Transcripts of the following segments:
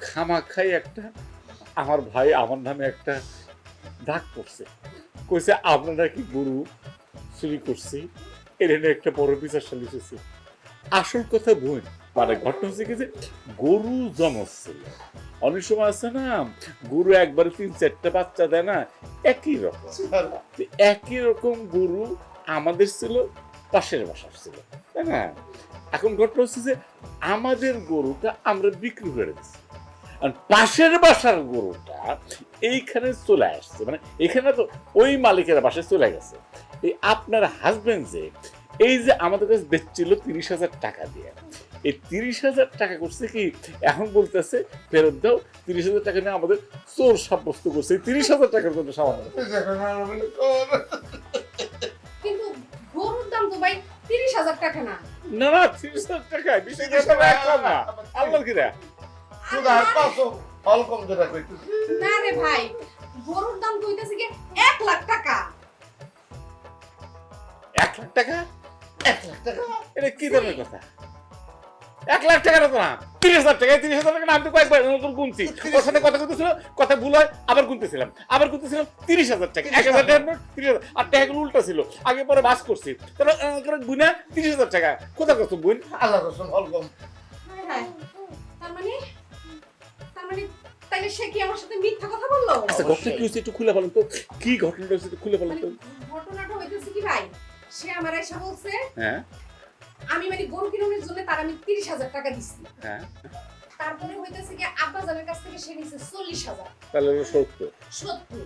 খামাখাই একটা আমার ভাই আমার নামে একটা ডাক করছে। কইছে আপনারা কি গরু চুরি করছি? এর একটা বড় বিচার সালিশ হচ্ছে আসল কথা বোন মানে ঘটনা হচ্ছে কি যে গরু জন্মছিল অনেক সময় আছে না গরু একবার তিন চারটা বাচ্চা দেয় না একই রকম। একই রকম গরু আমাদের ছিল পাশের বাসার ছিল তাই না? এখন ঘটনা হচ্ছে যে আমাদের গরুটা আমরা বিক্রি করে দিচ্ছি পাশের বাসার গরুটা এইখানে চলে আসছে। মানে এখানে তো ওই মালিকের বাসায় চলে গেছে। এই আপনার হাজবেন্ড যে এই যে আমাদের কাছে বেচছিল তিরিশ হাজার টাকা দিয়ে। এই তিরিশ হাজার টাকা করছে কি? এখন বলতেছে ফেরত দাও তিরিশ হাজার টাকা নিয়ে আমাদের চোর সাব্যস্ত করছে। এই তিরিশ হাজার টাকার জন্য সামান্য। কিন্তু গরুর দাম তো ভাই তিরিশ হাজার টাকা না। না না তিরিশ হাজার টাকা বিশ হাজার টাকা না। আল্লাহ কিরা সুদার কত ফল কম যেটা কইতেছি না রে ভাই গরুর দাম তো হইতেছে কি এক লাখ টাকা। এক লাখ টাকা? এক লাখ টাকা। এটা কি ধরনের কথা? এক লাখ টাকা না তিরিশ হাজার টাকা তিরিশ হাজার টাকা আমি কয়েকবার নতুন গুনছি। ওর সাথে কথা বলতেছিল কথা ভুল হয় আবার গুনতেছিলাম। আবার গুনতেছিলাম তিরিশ হাজার টাকা এক হাজার টাকা তিরিশ হাজার। আর টাকাগুলো উল্টা ছিল আগে পরে বাস করছি। তাহলে গুনা তিরিশ হাজার টাকা। কোথায় কত বুন আল্লাহ রসুন ফল হ্যাঁ, হ্যাঁ। তার মানে? মানে তাইলে সে কি আমার সাথে মিথ্যা কথা বলল? আচ্ছা ঘটনা কি হচ্ছে একটু খুলে বলেন তো। কি ঘটনাটা একটু খুলে বলেন মানে তো ঘটনাটা হইতেছে কি ভাই? সে আমার এসে বলছে হ্যাঁ। আমি মানে গরু কিনোর জন্য তার আমি তিরিশ হাজার টাকা দিচ্ছি হ্যাঁ। তারপরে হইতেছে কি আব্বাজানের কাছ থেকে সে নিছে চল্লিশ হাজার। তাহলে হলো সত্তর। সত্তর।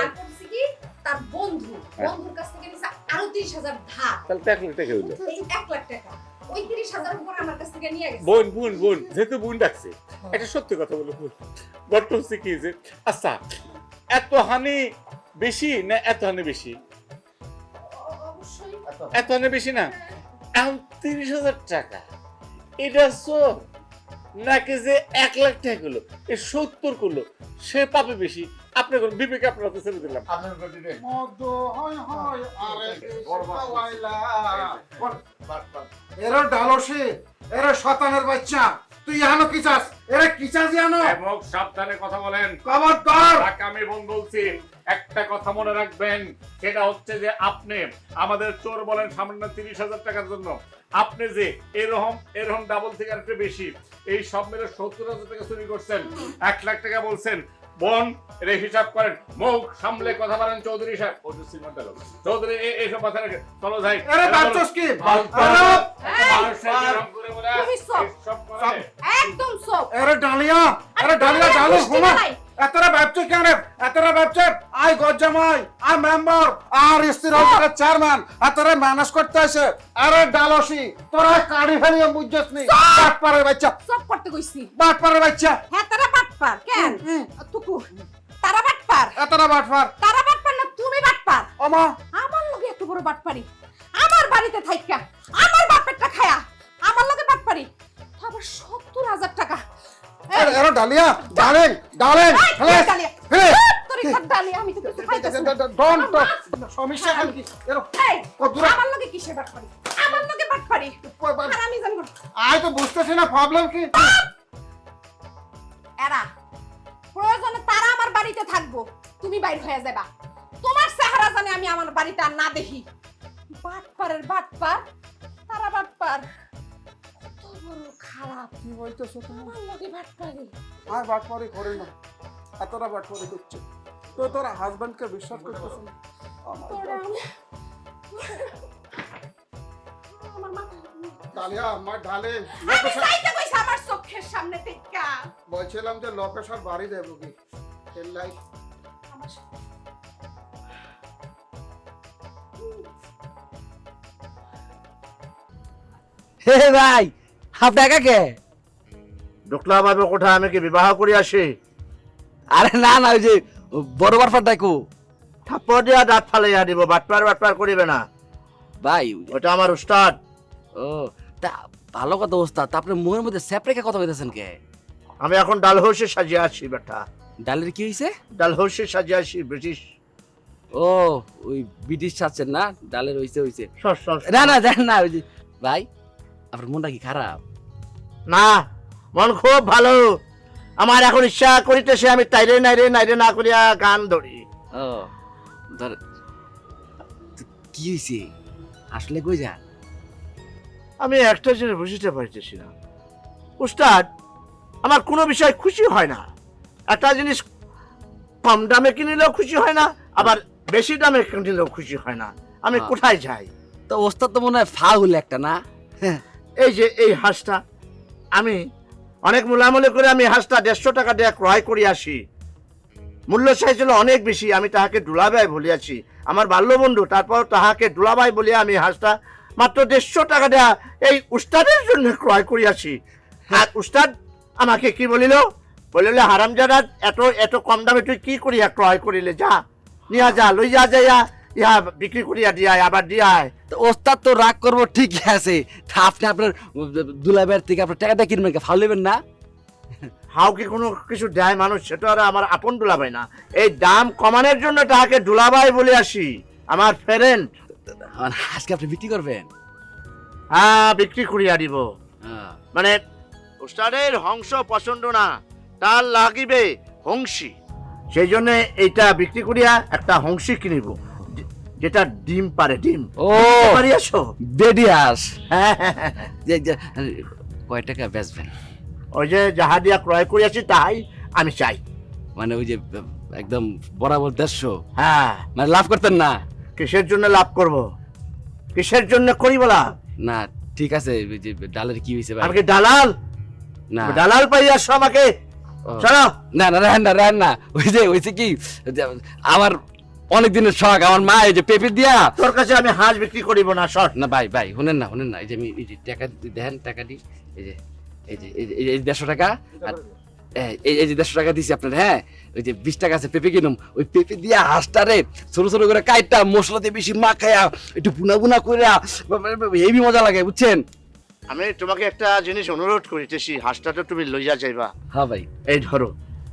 আর করছে কি তার বন্ধু হ্যাঁ। বন্ধুর কাছ থেকে নিছে আরও তিরিশ হাজার ধার। তাহলে এক লাখ টাকা হইল। এক লাখ টাকা। ওই উপর আমার কাছ থেকে নিয়ে গেছে। বোন বোন বোন যেহেতু বোন ডাকছে এটা সত্যি কথা বলো বোন ঘটনা হচ্ছে কি যে আচ্ছা এত হানি বেশি না এত হানি বেশি? এত হানি বেশি না? এখন তিরিশ হাজার টাকা। এটা চোর নাকি যে এক লাখ টাকা করল এ সত্তর করল সে পাবে বেশি? আপনার বিবেকে আপনার হাতে ছেড়ে দিলাম। আপনার গতি রে মদ হয় হয় আরে এরা ডালসে এরা শতানের বাচ্চা। তুই জানো কি চাস? এরা কি চাস জানো এবং সাবধানে কথা বলেন। খবরদার। তাকে আমি বোন বলছি একটা কথা মনে রাখবেন সেটা হচ্ছে যে আপনি আমাদের চোর বলেন সামান্য তিরিশ হাজার টাকার জন্য। আপনি যে এরকম এরকম ডাবল থেকে আরেকটু বেশি এই সব মিলে সত্তর হাজার টাকা চুরি করছেন। এক লাখ টাকা বলছেন বোন এটা হিসাব করেন। মুখ সামলে কথা বলেন চৌধুরী সাহেব। শ্রীমন্ত চৌধুরী এই- এইসব কথা রেখে চলো ভাই বাচ্চাস কি? করে। একদম সব ডালিয়া। এরা ডালিয়া ডালু ঘুমা। এতরা ব্যবসা কেন? এতরা ব্যবসা আই গজ্জামাই আই মেম্বার আর স্থির হচ্ছে চেয়ারম্যান এতরা ম্যানেজ করতে আসে আরে ডালসি তোরা কাড়ি ফেলিয়ে বুঝছস নি? বাট পারের বাচ্চা। সব করতে কইছি। বাট পারের বাচ্চা। হ্যাঁ তারা বাটপার কেন? হুম। তুকু তারা বাটপার। এতরা বাট পার তারা বাটপার না তুমি বাটপার। আমা আমার লগে এত বড় বাটপারি। আমার বাড়িতে থাইকা আমার বাপেরটা খায়া আমার লগে বাটপারি। আবার সত্তর হাজার টাকা। এরা ডালিয়া ডালিং ডালিং এই, হ্যালো তোর ডালিয়া। হ্যালো তোর এই ডালিয়া, আমি তো বাটপারি? বাটপারি? আর বুঝতেছি না প্রবলেম কি? এরা প্রয়োজনে তারা আমার বাড়িতে থাকব। তুমি বাইর হয়ে যাবা। তোমার চেহারা জানে আমি আমার বাড়িতে আর না দেখি। বাটপারের বাটপার তারা বাটপার। কত বড় খারাপ। কি বলতেছো তুমি? আমার লগে বাটপারি আর বাটপারি করে না। এতটা বাটপারি করছে। তো তোর হাজবেন্ডকে বিশ্বাস করতেছ না? ডালিয়া আমার ঢালে আমার চোখের সামনে থেকে বলছিলাম যে লোকেশন বাড়ি দেবো কি? সাথে। হে ভাই আপনার কে? ঢুকলাম আমি কোথায় আমি কি বিবাহ করি আসি? আরে না না ওই যে বড় বারফার ডাকো। থাপ্পড় দিয়া দাঁত ফালাইয়া দিব বাটপার বাটপার করিবে না। ভাই ওটা আমার উস্তাদ। ও তা ভালো কথা ওস্তাদ তা আপনার মুখের মধ্যে স্যাপ রেখে কথা কইতেছেন কে? আমি এখন ডাল ডালহৌসে সাজিয়ে আছি বেটা। ডালের কি হইছে? ডালহৌসে সাজিয়ে আছি ব্রিটিশ। ও ওই ব্রিটিশ ছাড়ছেন না? ডালের হইছে হইছে। না না জান না ওই ভাই আপনার মনটা কি খারাপ? না মন খুব ভালো। আমার এখন ইচ্ছা করিতেছে আমি তাইরে নাইরে নাইরে না করিয়া গান ধরি। ও ধর কি হইছে? আসলে কই যান? আমি একটা জিনিস বুঝতে পারতেছি না। উস্তাদ আমার কোনো বিষয় খুশি হয় না। একটা জিনিস কম দামে কিনিলেও খুশি হয় না আবার বেশি দামে কিনিলেও খুশি হয় না। আমি হ্যাঁ। কোথায় যাই? তো ওস্তাদ তো মনে হয় ফাউল একটা না? এই যে এই হাঁসটা আমি অনেক মূলামূলি করে আমি হাঁসটা দেড়শো টাকা দিয়ে ক্রয় করে আসি। মূল্য চাইছিল অনেক বেশি, আমি তাহাকে ডুলাবাই বলিয়াছি। আমার বাল্যবন্ধু, তারপর তাহাকে ডুলাবাই বলিয়া আমি হাঁসটা মাত্র দেড়শো টাকা দেয়া এই উস্তাদের জন্য ক্রয় করিয়াছি আর উস্তাদ আমাকে কি বলিল? বলিল, হারামজাদা, এত এত কম দামে তুই কি করিয়া ক্রয় করিলে? যা, নিয়া যা, লইয়া যাইয়া ইহা বিক্রি করিয়া দিয়ায় আবার দিয়ায় তো ওস্তাদ তো রাগ করব ঠিকই আছে। তা আপনি আপনার দুলাবের থেকে আপনার টাকাটা কিনবেন কে? নেবেন না? হাও কি কোনো কিছু দেয় মানুষ? সেটা আর আমার আপন দুলাভাই না। এই দাম কমানোর জন্য তাহাকে দুলাভাই বলে আসি। আমার ফ্রেন্ড মানে আজকে আপনি বিক্রি করবেন? হ্যাঁ বিক্রি করিয়া দিব। হ্যাঁ। মানে উস্তাদের হংস পছন্দ না তার লাগিবে হংসী। সেই জন্য এইটা বিক্রি করিয়া একটা হংসী কিনিব। যেটা ডিম পারে ডিম। ও পারিয়াছো বেডিয়াস হ্যাঁ হ্যাঁ, হ্যাঁ। যে- যে- কয় টাকা বেচবেন? ওই যে যাহা দিয়া ক্রয় করিয়াছি তাই আমি চাই। মানে ওই যে একদম বরাবর দেড়শো? হ্যাঁ। মানে লাভ করতেন না? কিসের জন্য লাভ করব? কিসের জন্য করি বলা? না ঠিক আছে ওই যে ডালের কি হয়েছে আমাকে দালাল? না। দালাল পাইয়াছো আমাকে? চলো না না রান না রান না ওই যে হয়েছে কি আমার অনেক দিনের শখ আমার মা এই যে পেঁপে দিয়া তোর কাছে আমি হাঁস বিক্রি করিব না শখ না ভাই ভাই শুনেন না শুনেন না এই যে আমি এই যে টাকা দি- দেন টাকা দিই এই যে এই যে এই যে- দেড়শো টাকা আর এই- এই যে দেড়শো টাকা দিছি আপনার হ্যাঁ ওই যে বিশ টাকা আছে পেঁপে কিনুম ওই পেঁপে দিয়া হাঁসটা হাঁসটারে ছোট ছোট করে কাইটা মশলা দিয়ে বেশি মাখায়া একটু বুনা বুনা করে হেভি মজা লাগে বুঝছেন? আমি তোমাকে একটা জিনিস অনুরোধ করিতেছি হাঁসটা তো তুমি লইয়া যাইবা। হ্যাঁ ভাই। এই ধরো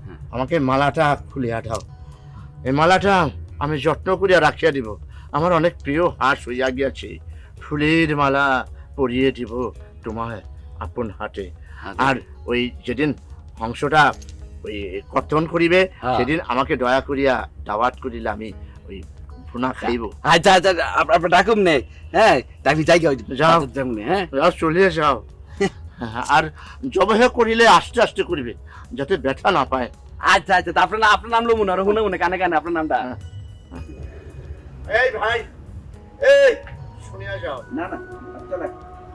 হ্যাঁ। আমাকে মালাটা খুলিয়া দাও। এই মালাটা আমি যত্ন করিয়া রাখিয়া দিব। আমার অনেক প্রিয় হাঁস হইয়া গিয়াছে। ফুলের মালা পরিয়ে দিব তোমায় আপন হাতে। আর ওই যেদিন হংসটা ওই কর্তন করিবে হ্যাঁ। সেদিন আমাকে দয়া করিয়া দাওয়াত করিলে আমি ওই ভুনা খাইব। আচ্ছা আচ্ছা আপ- আপনার ডাকুম নেই হ্যাঁ আমি যাই যাও। হ্যাঁ। আর চলিয়ে যাও। আর জবাহে করিলে আস্তে আস্তে করিবে যাতে ব্যথা না পায়। আচ্ছা আচ্ছা আপনার আপনার নাম লোক মনে হয় শুনে মনে কানে কানে আপনার নামটা। এই ভাই এই শুনিয়া যাও। না না